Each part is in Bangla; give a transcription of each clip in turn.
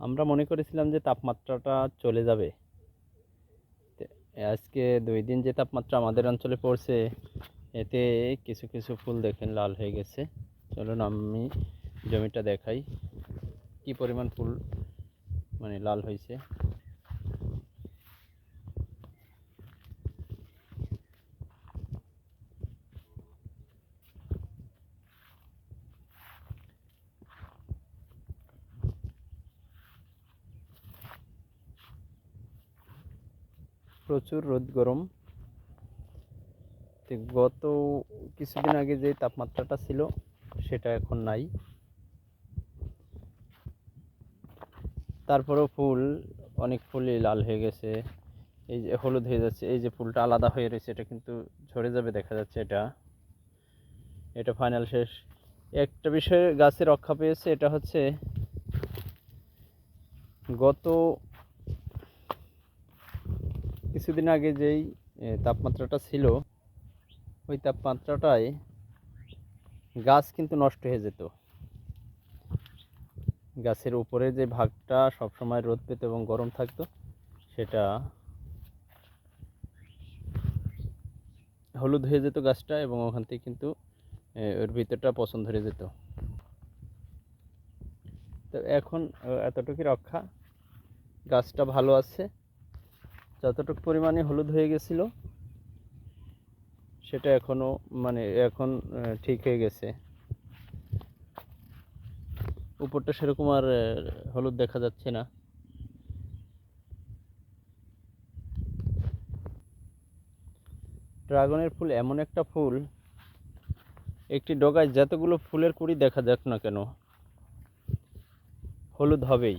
আমরা মনে করেছিলাম যে তাপমাত্রাটা চলে যাবে। আজকে দুই দিন যে তাপমাত্রা আমাদের অঞ্চলে পড়ছে, এতে কিছু কিছু ফুল দেখেন লাল হয়ে গেছে। চলুন আমি জমিটা দেখাই। কি পরিমাণ ফুল মানে লাল হয়েছে। প্রচুর রোদ গরম। গত কিছুদিন আগে যে তাপমাত্রাটা ছিল, সেটা এখন নাই। তারপরেও ফুল, অনেক ফুলই লাল হয়ে গেছে। এই যে হলুদ হয়ে যাচ্ছে, এই যে ফুলটা আলাদা হয়ে রয়েছে, এটা কিন্তু ঝরে যাবে, দেখা যাচ্ছে এটা। এটা ফাইনাল শেষ। একটা বিষয়ে গাছে রক্ষা পেয়েছে, এটা হচ্ছে গত কিছুদিন আগে যেই তাপমাত্রাটা ছিল, ওই তাপমাত্রাটায় গাছ কিন্তু নষ্ট হয়ে যেত। গাছের উপরে যে ভাগটা সবসময় রোদ পেত এবং গরম থাকতো, সেটা হলুদ হয়ে যেত গাছটা এবং ওখান থেকে কিন্তু ওর ভিতরটা পছন্দ ধরে যেত। তো এখন এতটুকুই রক্ষা। গাছটা ভালো আছে। যতটুকু পরিমাণে হলুদ হয়ে গেছিল, সেটা এখনও মানে এখন ঠিক হয়ে গেছে। উপরটা সেরকম আর হলুদ দেখা যাচ্ছে না। ড্রাগনের ফুল এমন একটা ফুল, একটি ডগায় যতগুলো ফুলের কুড়ি দেখা যাক না কেন, হলুদ হবেই।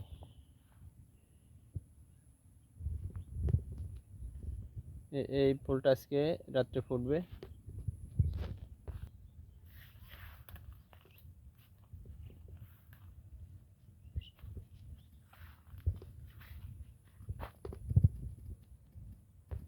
এই ফুলটা আজকে রাত্রে ফুটবে।